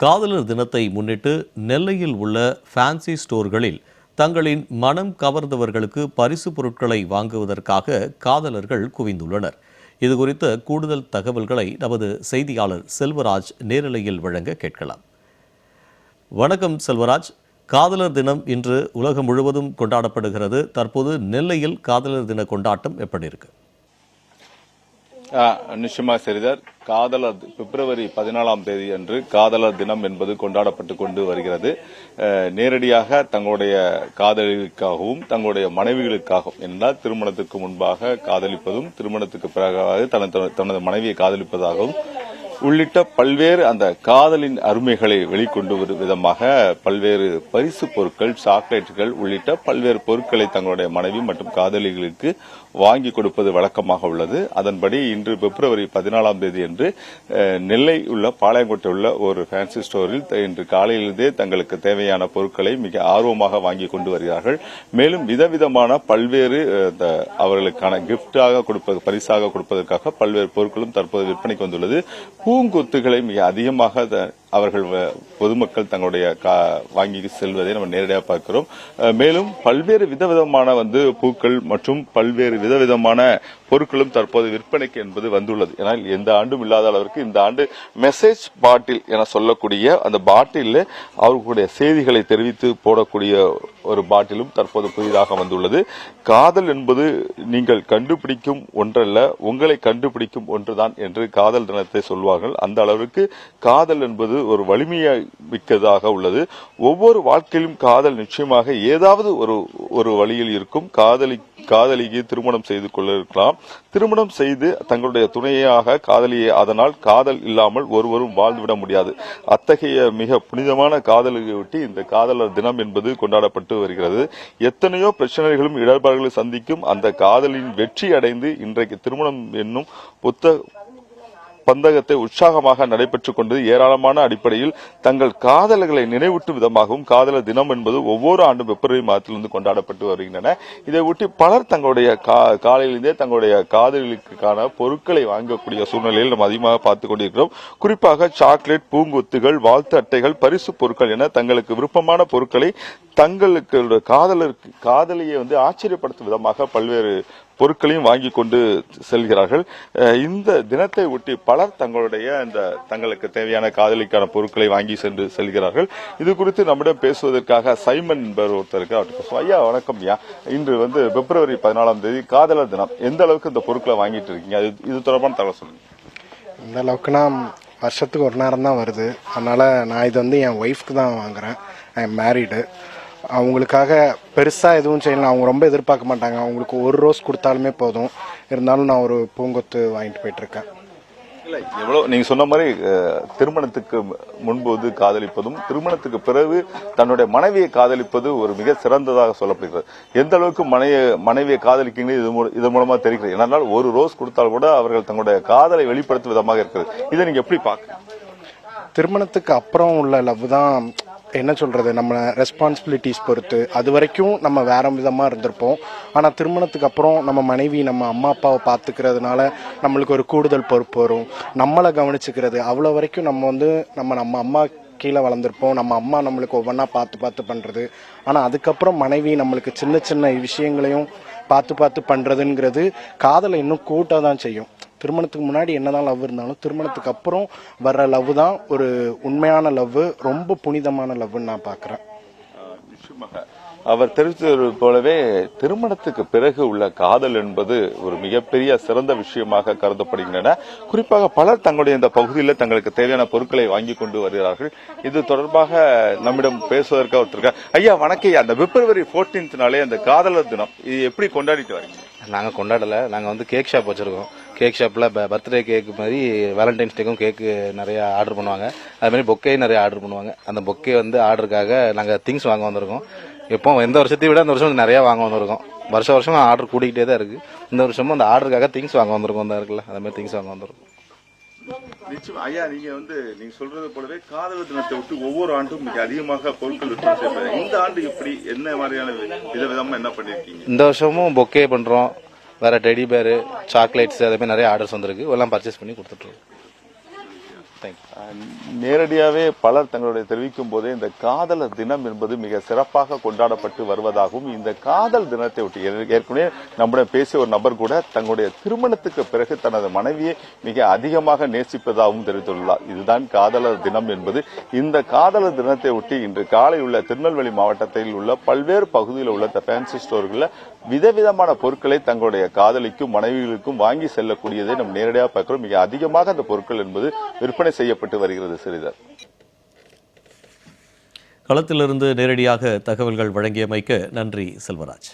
காதலர் தினத்தை முன்னிட்டு நெல்லையில் உள்ள ஃபேன்சி ஸ்டோர்களில் தங்களின் மனம் கவர்ந்தவர்களுக்கு பரிசு பொருட்களை வாங்குவதற்காக காதலர்கள் குவிந்துள்ளனர். இது குறித்த கூடுதல் தகவல்களை நமது செய்தியாளர் செல்வராஜ் நேரலையில் வழங்க கேட்கலாம். வணக்கம் செல்வராஜ். காதலர் தினம் இன்று உலகம் முழுவதும் கொண்டாடப்படுகிறது. தற்போது நெல்லையில் காதலர் தின கொண்டாட்டம் எப்படி இருக்கு? நிச்சயமா சரிதார். காதலர் பிப்ரவரி பதினாலாம் தேதி அன்று காதலர் தினம் என்பது கொண்டாடப்பட்டு கொண்டு வருகிறது. நேரடியாக தங்களுடைய காதலிகளுக்காகவும் தங்களுடைய மனைவிகளுக்காகவும் என்றால் திருமணத்துக்கு முன்பாக காதலிப்பதும் திருமணத்துக்கு பிறகாக தனது தனது மனைவியை காதலிப்பதாகவும் உள்ளிட்ட பல்வேறு அந்த காதலின் அருமைகளை வெளிக்கொண்டு வரும் விதமாக பல்வேறு பரிசு பொருட்கள் சாக்லேட்டுகள் உள்ளிட்ட பல்வேறு பொருட்களை தங்களுடைய மனைவி மற்றும் காதலிகளுக்கு வாங்கி கொடுப்பது வழக்கமாக உள்ளது. அதன்படி இன்று பிப்ரவரி பதினாலாம் தேதி அன்று நெல்லை உள்ள பாளையங்கோட்டை உள்ள ஒரு ஃபேன்சி ஸ்டோரில் இன்று காலையிலிருந்தே தங்களுக்கு தேவையான பொருட்களை மிக ஆர்வமாக வாங்கி கொண்டு வருகிறார்கள். மேலும் விதவிதமான பல்வேறு இந்த அவர்களுக்கான கிஃப்டாக கொடுப்பது பரிசாக கொடுப்பதற்காக பல்வேறு பொருட்களும் தற்போது விற்பனைக்கு வந்துள்ளது. பூங்கொத்துகளை மிக அதிகமாக அவர்கள் வ- பொதுமக்கள் தங்களுடைய கா- வாங்கி செல்வதை நம்ம நேரடியாக பார்க்கிறோம். மேலும் பல்வேறு விதவிதமான வந்து பூக்கள் மற்றும் பல்வேறு விதவிதமான பொருட்களும் தற்போது விற்பனைக்கு என்பது வந்துள்ளது. ஏனால் எந்த ஆண்டும் இல்லாத அளவிற்கு இந்த ஆண்டு மெசேஜ் பாட்டில் என சொல்லக்கூடிய அந்த பாட்டிலில் அவர்களுடைய செய்திகளை தெரிவித்து போடக்கூடிய ஒரு பாட்டிலும் தற்போது புதிதாக வந்துள்ளது. காதல் என்பது நீங்கள் கண்டுபிடிக்கும் ஒன்றல்ல உங்களை கண்டுபிடிக்கும் ஒன்றுதான் என்று காதல் தினத்தை சொல்வார்கள். அந்த அளவிற்கு காதல் என்பது ஒரு வலிமையை மிக்கதாக உள்ளது. ஒவ்வொரு வாழ்க்கையிலும் காதல் நிச்சயமாக ஏதாவது ஒரு ஒரு வழியில் இருக்கும். காதலி காதலிக்கு திருமணம் செய்து கொள்ள இருக்கலாம் திருமணம் செய்து தங்களுடைய துணையாக காதலியை அதனால் காதல் இல்லாமல் ஒருவரும் வாழ்ந்துவிட முடியாது. அத்தகைய மிக புனிதமான காதலை ஒட்டி இந்த காதலர் தினம் என்பது கொண்டாடப்பட்டு வருகிறது. எத்தனையோ பிரச்சனைகளும் இடர்பாடுகளை சந்திக்கும் அந்த காதலின் வெற்றி அடைந்து இன்றைக்கு திருமணம் என்னும் புத்த பந்தகத்தை உற்சாகமாக நடைபெற்றுக் கொண்டு ஏராளமான அடிப்படையில் தங்கள் காதலர்களை நினைவூட்டும் விதமாகவும் காதலர் தினம் என்பது ஒவ்வொரு ஆண்டும் பிப்ரவரி மாதத்திலிருந்து கொண்டாடப்பட்டு வருகின்றன. இதை ஒட்டி பலர் தங்களுடைய கா- காலையிலிருந்தே தங்களுடைய காதலிகளுக்கான பொருட்களை வாங்கக்கூடிய சூழ்நிலையில் நம்ம அதிகமாக பார்த்து கொண்டிருக்கிறோம். குறிப்பாக சாக்லேட் பூங்கொத்துகள் வாழ்த்து அட்டைகள் பரிசு பொருட்கள் என தங்களுக்கு விருப்பமான பொருட்களை தங்களுக்கு காதலருக்கு காதலியை வந்து ஆச்சரியப்படுத்தும் விதமாக பல்வேறு பொருட்களையும் வாங்கி கொண்டு செல்கிறார்கள். இந்த தினத்தை ஒட்டி பலர் தங்களுடைய இந்த தங்களுக்கு தேவையான காதலிக்கான பொருட்களை வாங்கி சென்று செல்கிறார்கள். இது குறித்து நம்மிடம் பேசுவதற்காக சைமன் என்பவர் ஒருத்தருக்கு அவர்கிட்ட ஐயா வணக்கம் ஐயா. இன்று வந்து பிப்ரவரி பதினாலாம் தேதி காதலர் தினம். எந்த அளவுக்கு இந்த பொருட்களை வாங்கிட்டு இருக்கீங்க? அது இது தொடர்பான தகவல் சொல்லுங்க. இந்த அளவுக்குனா வருஷத்துக்கு ஒரு நேரம் தான் வருது. அதனால நான் இது வந்து என் ஒய்ஃப்க்கு தான் வாங்குறேன். ஐ எம் மேரீடு அவங்களுக்காக பெருசாக எதுவும் செய்யலாம் அவங்க ரொம்ப எதிர்பார்க்க மாட்டாங்க. அவங்களுக்கு ஒரு ரோஸ் கொடுத்தாலுமே போதும். இருந்தாலும் நான் ஒரு பூங்கொத்து வாங்கிட்டு போயிட்டு இருக்கேன் இல்ல எவ்வளவு நீங்க சொன்ன மாதிரி திருமணத்துக்கு முன்பு வந்து காதலிப்பதும் திருமணத்துக்கு பிறகு தன்னுடைய மனைவியை காதலிப்பது ஒரு மிக சிறந்ததாக சொல்லப்படுகிறது. எந்த அளவுக்கு மனைவி மனைவியை காதலிக்கீங்க இது இதன் மூலமா தெரிகிறது. ஏனென்றால் ஒரு ரோஸ் கொடுத்தால் கூட அவர்கள் தங்களுடைய காதலை வெளிப்படுத்தும் விதமாக இருக்கிறது. இதை நீங்க எப்படி பார்க்க திருமணத்துக்கு அப்புறம் உள்ள லவ் தான் என்ன சொல்கிறது நம்ம ரெஸ்பான்சிபிலிட்டிஸ் பொறுத்து. அது வரைக்கும் நம்ம வேற விதமாக இருந்திருப்போம். ஆனால் திருமணத்துக்கு அப்புறம் நம்ம மனைவி நம்ம அம்மா அப்பாவை பார்த்துக்கிறதுனால நம்மளுக்கு ஒரு கூடுதல் பொறுப்பு வரும். நம்மளை கவனிச்சுக்கிறது அவ்வளோ வரைக்கும் நம்ம வந்து நம்ம நம்ம அம்மா கீழே வளர்ந்துருப்போம். நம்ம அம்மா நம்மளுக்கு ஒவ்வொன்றா பார்த்து பார்த்து பண்ணுறது ஆனால் அதுக்கப்புறம் மனைவி நம்மளுக்கு சின்ன சின்ன விஷயங்களையும் பார்த்து பார்த்து பண்ணுறதுங்கிறது காதலை இன்னும் கூட்ட தான் செய்யும். திருமணத்துக்கு முன்னாடி என்னதான் லவ் இருந்தாலும் திருமணத்துக்கு அப்புறம் வர்ற லவ் தான் ஒரு உண்மையான லவ் ரொம்ப புனிதமான லவ்னு நான் பார்க்குறேன் அவர் தெரிவித்தது போலவே திருமணத்துக்கு பிறகு உள்ள காதல் என்பது ஒரு மிகப்பெரிய சிறந்த விஷயமாக கருதப்படுகின்றன. குறிப்பாக பலர் தங்களுடைய இந்த பகுதியில் தங்களுக்கு தேவையான பொருட்களை வாங்கி கொண்டு வருகிறார்கள். இது தொடர்பாக நம்மிடம் பேசுவதற்கு ஒருத்தர் இருக்கார். ஐயா வணக்கம். அந்த பிப்ரவரி 14th நாளே அந்த காதலர் தினம் இது எப்படி கொண்டாடிட்டு வரீங்க? நாங்கள் கொண்டாடலை. நாங்கள் வந்து கேக் ஷாப் வச்சுருக்கோம். கேக் ஷாப்பில் பர்த்டே கேக் மாதிரி வேலண்டைன்ஸ் டேக்கும் கேக்கு நிறைய ஆர்டர் பண்ணுவாங்க. அது மாதிரி பொக்கே நிறைய ஆர்டர் பண்ணுவாங்க. அந்த பொக்கே வந்து ஆர்டருக்காக நாங்கள் திங்ஸ் வாங்க வந்திருக்கோம். எப்போ எந்த வருஷத்தையும் விட இந்த வருஷம் நிறைய வாங்க வந்திருக்கோம். வருஷம் வருஷம் ஆர்டர் கூட்டிகிட்டே தான் இருக்குது இந்த வருஷமும் அந்த ஆர்டருக்காக திங்ஸ் வாங்க வந்திருக்கோம் தான் இருக்குல்ல அது மாதிரி திங்ஸ் வாங்க வந்திருக்கோம். நிச்சயம் ஐயா நீங்க வந்து நீங்க சொல்றது போலவே காதலர் தினத்தை விட்டு ஒவ்வொரு ஆண்டும் மிக அதிகமாக பொருட்கள் விற்பனை செய்யப்படுது. இந்த ஆண்டு எப்படி என்ன மாதிரியான விதவிதமா என்ன பண்ணிருக்கீங்க? இந்த வருஷமும் பொக்கே பண்ணுறோம் வேற டெடி பேரு சாக்லேட்ஸ் அதேமாதிரி நிறைய ஆர்டர்ஸ் வந்திருக்கு. எல்லாம் பர்ச்சேஸ் பண்ணி கொடுத்துட்ருக்கோம் நேரடியாகவே பலர் தங்களுடைய தெரிவிக்கும் போதே இந்த காதலர் தினம் என்பது மிக சிறப்பாக கொண்டாடப்பட்டு வருவதாகவும் இந்த காதல் தினத்தை ஒட்டி ஏற்கனவே நம்முடன் பேசிய ஒரு நபர் கூட தங்களுடைய திருமணத்துக்கு பிறகு தனது மனைவியை மிக அதிகமாக நேசிப்பதாகவும் தெரிவித்துள்ளார். இதுதான் காதலர் தினம் என்பது. இந்த காதலர் தினத்தை ஒட்டி இன்று காலை உள்ள திருநெல்வேலி மாவட்டத்தில் உள்ள பல்வேறு பகுதியில் உள்ள ஃபேன்சி ஸ்டோர்களில் விதவிதமான பொருட்களை தங்களுடைய காதலிக்கும் மனைவிகளுக்கும் வாங்கி செல்லக்கூடியதை நம்ம நேரடியாக பார்க்கிறோம். மிக அதிகமாக அந்த பொருட்கள் என்பது விற்பனை விற்பனை செய்யப்பட்டு வருகிறது சிறிதர். களத்திலிருந்து நேரடியாக தகவல்கள் வழங்கியமைக்கு நன்றி செல்வராஜ்.